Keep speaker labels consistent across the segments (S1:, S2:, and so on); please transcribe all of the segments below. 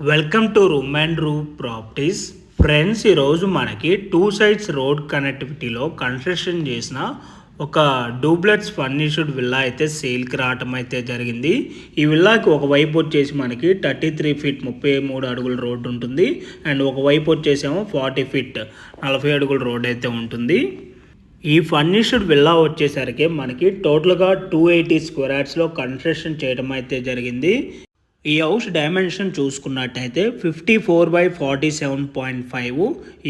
S1: Welcome to room and room properties friends ఈరోజు మనకి two sides road కనెక్టివిటీలో construction చేసిన ఒక డూప్లెట్స్ ఫర్నిష్డ్ విల్లా అయితే సేల్కి రావటం అయితే జరిగింది. ఈ విల్లాకి ఒక వైపు వచ్చేసి మనకి థర్టీ త్రీ ఫీట్ ముప్పై మూడు అడుగుల రోడ్డు ఉంటుంది. అండ్ ఒక వైపు వచ్చేసేమో ఫార్టీ ఫీట్ నలభై అడుగుల రోడ్ అయితే ఉంటుంది. ఈ ఫర్నిష్డ్ విల్లా వచ్చేసరికి మనకి టోటల్గా టూ ఎయిటీ స్క్వేర్ యార్డ్స్లో కన్స్ట్రక్షన్ చేయడం అయితే జరిగింది. ఈ హౌస్ డైమెన్షన్ చూసుకున్నట్టయితే fifty four by forty seven point five.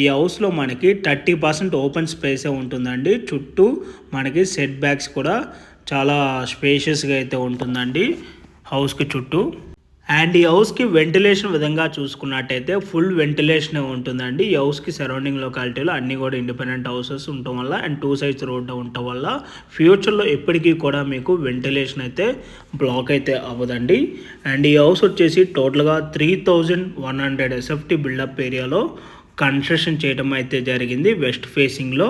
S1: ఈ హౌస్లో మనకి థర్టీ పర్సెంట్ ఓపెన్ స్పేసే ఉంటుందండి. చుట్టూ మనకి సెట్ బ్యాక్స్ కూడా చాలా స్పేషియస్గా అయితే ఉంటుందండి హౌస్కి చుట్టూ. అండ్ ఈ హౌస్కి వెంటిలేషన్ విధంగా చూసుకున్నట్టయితే ఫుల్ వెంటిలేషన్ ఉంటుందండి. ఈ హౌస్కి సరౌండింగ్ లొకాలిటీలో అన్నీ కూడా ఇండిపెండెంట్ హౌసెస్ ఉండటం వల్ల అండ్ టూ సైడ్స్ రోడ్డు ఉండటం వల్ల ఫ్యూచర్లో ఎప్పటికీ కూడా మీకు వెంటిలేషన్ అయితే బ్లాక్ అయితే అవ్వదండి. అండ్ ఈ హౌస్ వచ్చేసి టోటల్గా three thousand one hundred SFT buildup ఏరియాలో కన్స్ట్రక్షన్ చేయడం అయితే జరిగింది. వెస్ట్ ఫేసింగ్లో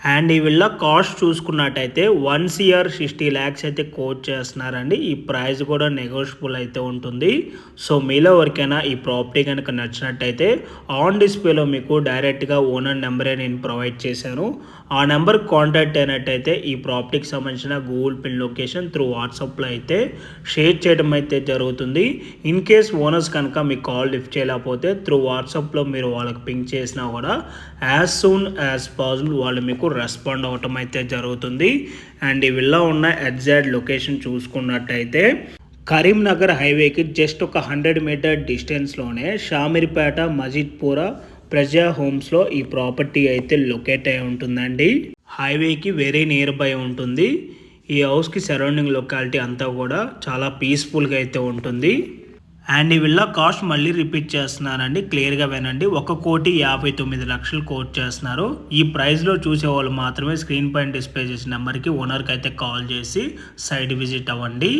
S1: అండ్ ఈ వీళ్ళ కాస్ట్ చూసుకున్నట్టయితే వన్ ఇయర్ సిక్స్టీ ల్యాక్స్ అయితే కోచ్ చేస్తున్నారండి. ఈ ప్రైస్ కూడా నెగోషియబుల్ అయితే ఉంటుంది. సో మీలో ఎవరికైనా ఈ ప్రాపర్టీ కనుక నచ్చినట్టయితే ఆన్ డిస్ప్లేలో మీకు డైరెక్ట్గా ఓనర్ నెంబరే నేను ప్రొవైడ్ చేశాను. ఆ నెంబర్ కాంటాక్ట్ అయినట్టయితే ఈ ప్రాపర్టీకి సంబంధించిన గూగుల్ పిన్ లొకేషన్ త్రూ వాట్సాప్లో అయితే షేర్ చేయడం అయితే జరుగుతుంది. ఇన్ కేస్ ఓనర్స్ కనుక మీకు కాల్ లిఫ్ట్ చేయలేకపోతే త్రూ వాట్సాప్లో మీరు వాళ్ళకి పింక్ చేసినా కూడా యాజ్ సూన్ యాజ్ పాసిబుల్ వాళ్ళు మీకు రెస్పాండ్ అవ్వటం అయితే జరుగుతుంది. అండ్ వీళ్ళ ఉన్న ఎగ్జాక్ట్ లొకేషన్ చూసుకున్నట్టయితే కరీంనగర్ హైవేకి జస్ట్ ఒక హండ్రెడ్ మీటర్ డిస్టెన్స్లోనే షామిర్పేట మజిద్పూర ప్రజా హోమ్స్లో ఈ ప్రాపర్టీ అయితే లొకేట్ అయి ఉంటుందండి. హైవేకి వెరీ నియర్ బై ఉంటుంది. ఈ హౌస్కి సరౌండింగ్ లొకాలిటీ అంతా కూడా చాలా పీస్ఫుల్గా అయితే ఉంటుంది. అండ్ వీళ్ళ కాస్ట్ మళ్ళీ రిపీట్ చేస్తున్నానండి. క్లియర్గా వినండి. ఒక కోటి యాభై తొమ్మిది లక్షలు కోట్ చేస్తున్నారు. ఈ ప్రైస్లో చూసే వాళ్ళు మాత్రమే స్క్రీన్ పైన డిస్ప్లే చేసిన నెంబర్కి ఓనర్కి అయితే కాల్ చేసి సైడ్ విజిట్ అవ్వండి.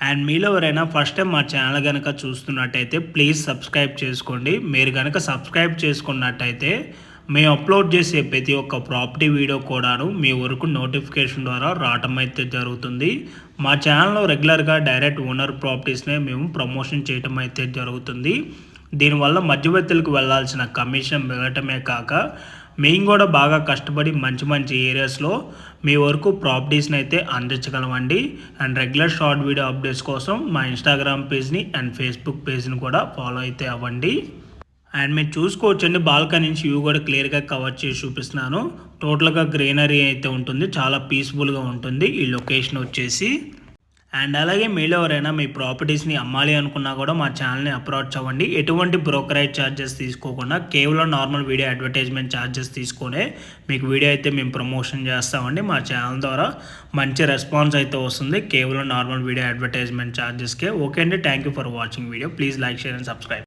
S1: అండ్ మీలో ఎవరైనా ఫస్ట్ టైం మా ఛానల్ కనుక చూస్తున్నట్టయితే ప్లీజ్ సబ్స్క్రైబ్ చేసుకోండి. మీరు కనుక సబ్స్క్రైబ్ చేసుకున్నట్టయితే మేము అప్లోడ్ చేసే ప్రతి ఒక్క ప్రాపర్టీ వీడియో కూడాను మీ వరకు నోటిఫికేషన్ ద్వారా రావటం అయితే జరుగుతుంది. మా ఛానల్లో రెగ్యులర్గా డైరెక్ట్ ఓనర్ ప్రాపర్టీస్నే మేము ప్రమోషన్ చేయటం అయితే జరుగుతుంది. దీనివల్ల మధ్యవర్తులకు వెళ్ళాల్సిన కమిషన్ మిగటమే కాక మేము కూడా బాగా కష్టపడి మంచి మంచి ఏరియాస్లో మీ వరకు ప్రాపర్టీస్ని అయితే అందించగలమండి. And regular short video updates కోసం మా ఇన్స్టాగ్రామ్ పేజ్ని అండ్ ఫేస్బుక్ పేజ్ని కూడా ఫాలో అయితే అవ్వండి. అండ్ మీరు చూసుకోవచ్చండి బాల్కనీ నుంచి వ్యూ కూడా క్లియర్గా కవర్ చేసి చూపిస్తున్నాను. టోటల్గా గ్రీనరీ అయితే ఉంటుంది చాలా పీస్ఫుల్గా ఉంటుంది ఈ లొకేషన్ వచ్చేసి. అండ్ అలాగే మీరు ఎవరైనా మీ ప్రాపర్టీస్ని అమ్మాలి అనుకున్నా కూడా మా ఛానల్ని అప్రోచ్ అవ్వండి. ఎటువంటి బ్రోకరేజ్ ఛార్జెస్ తీసుకోకుండా కేవలం నార్మల్ వీడియో అడ్వర్టైజ్మెంట్ ఛార్జెస్ తీసుకునే మీకు వీడియో అయితే మేము ప్రమోషన్ చేస్తామండి మా ఛానల్ ద్వారా. మంచి రెస్పాన్స్ అయితే వస్తుంది కేవలం నార్మల్ వీడియో అడ్వర్టైజ్మెంట్ ఛార్జెస్కే ఓకే అండి thank you for watching video. Please like share and subscribe.